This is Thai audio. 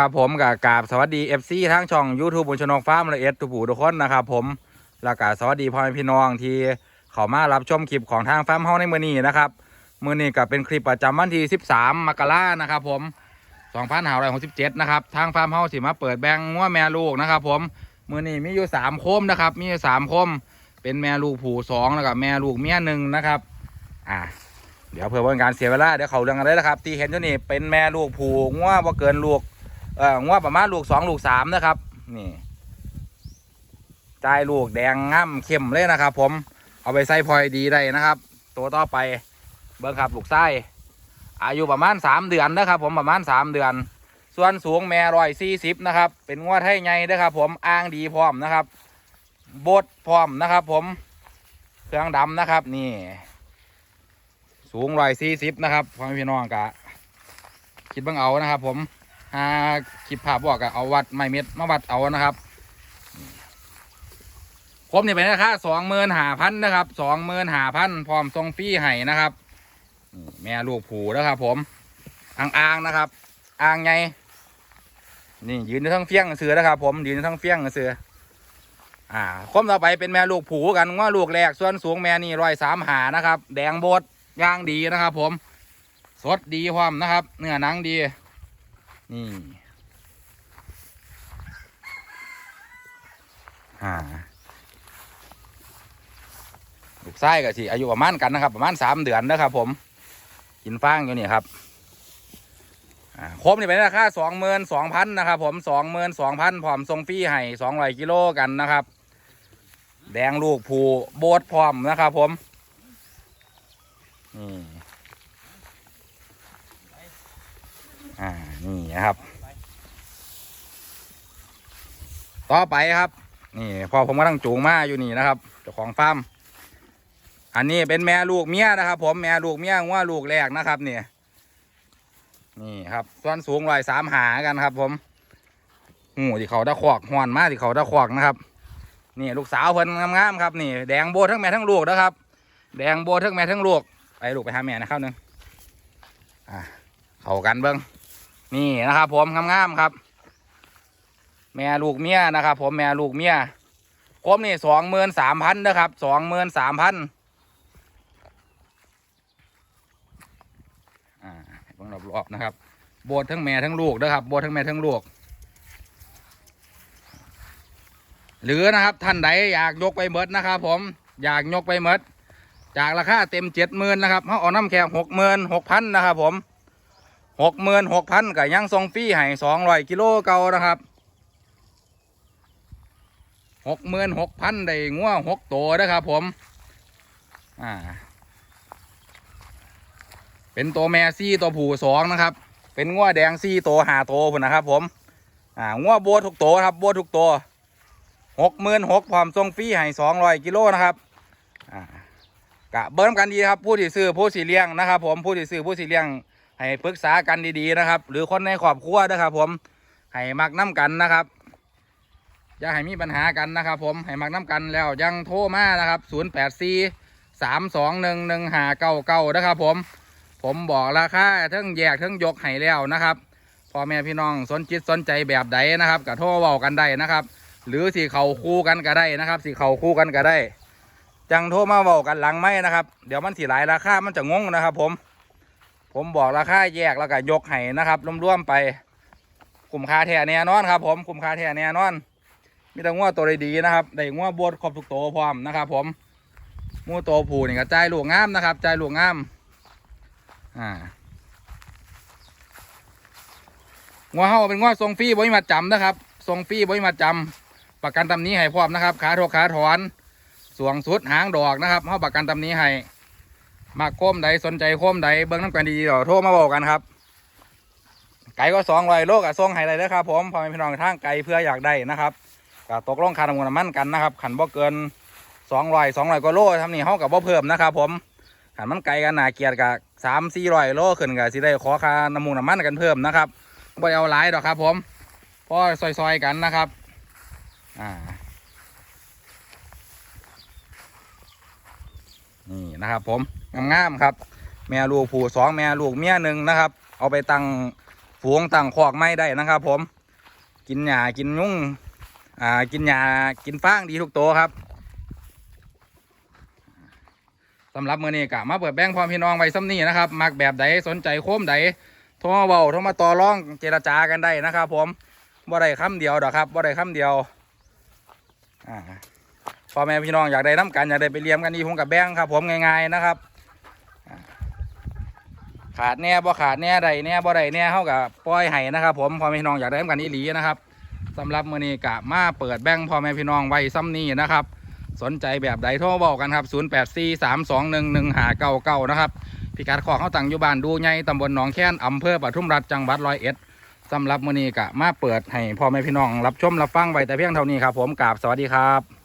ครับผมกับกาบสวัสดี FC ทั้งช่อง YouTube บุญชนกฟ้ามละเอียดทุกผู้ทุกคนนะครับผมแล้วก็สวัสดีพ่อแม่พี่น้องที่เข้ามารับชมคลิปของทางฟามเฮาในมื้อนี้นะครับมื้อนี้ก็เป็นคลิปประจำวันที่ 13 มกรานะครับผม2567นะครับทางฟามเฮาสิมาเปิดแบงงัวแม่ลูกนะครับผมมื้อนี้มีอยู่3โคมนะครับมีอยู่3โคมเป็นแม่ลูกผูสองแล้วก็แม่ลูกเมียหนึ่งนะครับอ่าเดี๋ยวเพื่อเป็นการเสียเวลาเดี๋ยวเขาเรื่องกันเลยนะครับ ที่เห็นอยู่นี่เป็นแม่ลูกผูงัวบ่เกินลูก เอ่องวประมาณลูกสองลูกสามนะครับนี่จ่ายลูกแดงง่ำเข้มเลยนะครับ ผมเอาไปใส่พลอยดีได้นะครับ ตัวต่อไปเบิ้งครับลูกไส้อายุประมาณสามเดือนนะครับ ผมประมาณสามเดือน ส่วนสูงแม่ร้อยสี่สิบนะครับ เป็นงวดให้ไงนะครับ ผมอ้างดีพร้อมนะครับบดพร้อมนะครับ ผมเครื่องดำนะครับ นี่ สูงร้อยสี่สิบนะครับพ่อมพี่น้องกะคิดเบิ่งเอานะครับ ผม หาคลิปภาพบอกอะเอาวัดไม้เม็ดมาวัดเอานะครับผมเนี่เป็นราคาสองหมื่นหาพันนะครับสองหมื่นหาพันพร้อมทรงฟรีให้นะครับแม่ลูกผูนะครับ ผมอ่างอ่างนะครับอ่างไงนี่ยืนอยู่ทั้งเฟี้ยงเสือนะครับ ผมยืนอยู่ทั้งเฟี้ยงเสืออ่าคมต่อไปเป็นแม่ลูกผูกันว่าลูกแรกส่วนสูงแม่นี่ร้อยสามหานะครับ แดงโบดย่างดีนะครับ ผม สดดีพร้อมนะครับ เนื้อหนังดี นี่อ่าลูกไส้ก็สิอายุประมาณกันนะครับ ประมาณสามเดือนนะครับ ผม กินฟางอยู่นี่ครับอ่าครบนี่เป็นราคาสองหมื่นสองพันนะครับ ผมสองหมื่นสองพันพร้อมทรงฟรีให้สองร้อยกิโลกันนะครับ แดงลูกผูโบดพร้อมนะครับ ผมนี่อ่า นี่นะครับ ต่อไปครับ นี่พอผมก็ต้องจูงมาอยู่นี่นะครับเจ้าของฟาร์มอันนี้เป็นแม่ลูกเมียนะครับ ผมแม่ลูกเมียว่าลูกแรกนะครับเนี่ยนี่ครับส่วนสูงรอยสามหากันครับ ผมหูที่เขาตะขวอกหอนมากที่เขาตะขวอกนะครับนี่ลูกสาวเพิ่นงามๆครับนี่แดงโบทั้งแม่ทั้งลูกนะครับ แดงโบทั้งแม่ทั้งลูกไปลูกไปหาแม่นะครับหนึ่งอ่าเข้ากันเบิ้ง นี่นะครับผมงามๆครับ แม่ลูกเมียนะครับผมแม่ลูกเมียครบนี่สองหมื่นสามพันนะครับสองหมื่นสามพันอ่าให้เบิ่งรอบๆนะครับโบดทั้งแม่ทั้งลูกนะครับโบดทั้งแม่ทั้งลูก หรือนะครับท่านใดอยากยกไปเมดนะครับผมอยากยกไปเมดจากราคาเต็มเจ็ดหมื่นนะครับเขาเอาน้ำแค่หกหมื่นหกพันนะครับผม หกหมื่นหกพันกับยังทรงฟรีให้สองร้อยกิโลเก่านะครับหกหมื่นหกพันได้งัวหกตัวนะครับผม อ่า เป็นตัวแม่ซี่ตัวผู้สองนะครับ เป็นงัวแดงซี่ตัวหาตัวนะครับ ผม อ่างัวโบทุกตัวครับโบทุกตัวหกหมื่นหกพร้อมทรงฟรีให้สองร้อยกิโลนะครับ อ่ากะเบิ้มกันดีครับผู้ที่ซื้อผู้สีเลี้ยงนะครับ ผมผู้ที่ซื้อผู้สีเลี้ยง ให้ปรึกษากันดีๆนะครับ หรือคนในครอบครัวนะครับ ผมให้มักน้ำกันนะครับอย่าให้มีปัญหากันนะครับ ผมให้มักน้ำกันแล้วยังโทรมานะครับ 0 8 4 3 2 1 1 5 9 9นะครับ ผม ผมบอกราคาทั้งแยกทั้งยกให้แล้วนะครับพ่อแม่พี่น้องสนจิตสนใจแบบใดนะครับก็โทรเว้ากันได้นะครับ หรือสีเขาคู่กันก็ได้นะครับสีเขาคู่กันก็ได้จังโทรมาเว้ากันหลังไม่นะครับ เดี๋ยวมันสีหลายราคามันจะงงนะครับ ผม ผมบอกราคาแยกแล้วก็ยกให้นะครับรวมๆไปคุ้มค่าแท้แน่นอนครับ ผมคุ้มค่าแท้แน่นอน มีแต่งัวตัวดีๆนะครับได้งัวบดครบทุกตัวพร้อมนะครับ ผมงัวตัวผูนี่ก็ใจายลูกงามนะครับใจายลูกงามอ่างัวเฮาเป็นงัวทรงฟรีบ่มีมาจำนะครับทรงฟรีบ่มีมาจำประกันตำนี้ให้พร้อมนะครับขาทกขาถอนสวงสุดหางดอกนะครับเฮาประกันตำนี้ให้ มาโคมใดสนใจโคมใดเบิ้งน้ำกันดีๆเดี๋ยวโทรมาบอกกันครับ ไก่ก็สองร้อยโลกับส่งให้ได้เลยครับผมพอเป็นพี่น้องทางไก่เพื่ออยากได้นะครับก็ตกลงคาน้ำมันน้ำมันกันนะครับ ขันบ่เกินสองร้อยสองร้อยกว่าโลทำนี่เฮากับบ่เพิ่มนะครับ ผมขันมันไก่กันหนาเกียรกับสามสี่ร้อยโลขึ้นกับสิได้ขอคาน้ำมันน้ำมันกันเพิ่มนะครับบ่เอาหลายดอกครับ ผมพอซอยๆกันนะครับอ่านี่นะครับผม งามๆครับ แม่ลูกผู้สองแม่ลูกเมียหนึ่งนะครับ เอาไปตั้งฝูงต่างคอกไม่ได้นะครับ ผม กินหญ้ากินยุ่งอ่ากินหญ้ากินฟางดีทุกตัวครับสำหรับมือนี้กะมาเปิดแบงค์พร้อมพี่น้องไว้ซ้ำนี้นะครับมักแบบใดสนใจโค้มใดโทรมาเบาโทรมาต่อรองเจรจากันได้นะครับ ผมบ่ได้คำเดียวดอกครับบ่ได้คำเดียวอ่าพ่อแม่พี่น้องอยากได้น้ำกันอยากได้ไปเลี้ยงกันดีผมกับแบงค์ครับ ผมง่ายๆนะครับ ขาดแน่บ่ขาดแน่ใดแน่บ่ใดแน่เท่ากับปล่อยให้นะครับ ผมพ่อแม่พี่น้องอยากได้กันอีหลีนะครับสำหรับมือนี้กะมาเปิดแบงค์พ่อแม่พี่น้องไว้ซ้ำนี้นะครับ สนใจแบบใดโทรบอกกันครับ 0 8 4 3 2 1 1 5 9 9นะครับพิกัดขอเขาตั้งอยู่บ้านดูใหญ่ตำบลหนองแค้นอำเภอปทุมรัฐจังหวัดร้อยเอ็ดสำหรับมือนี้กะมาเปิดให้พ่อแม่พี่น้องรับชมรับฟังไว้แต่เพียงเท่านี้ครับผมกราบสวัสดีครับ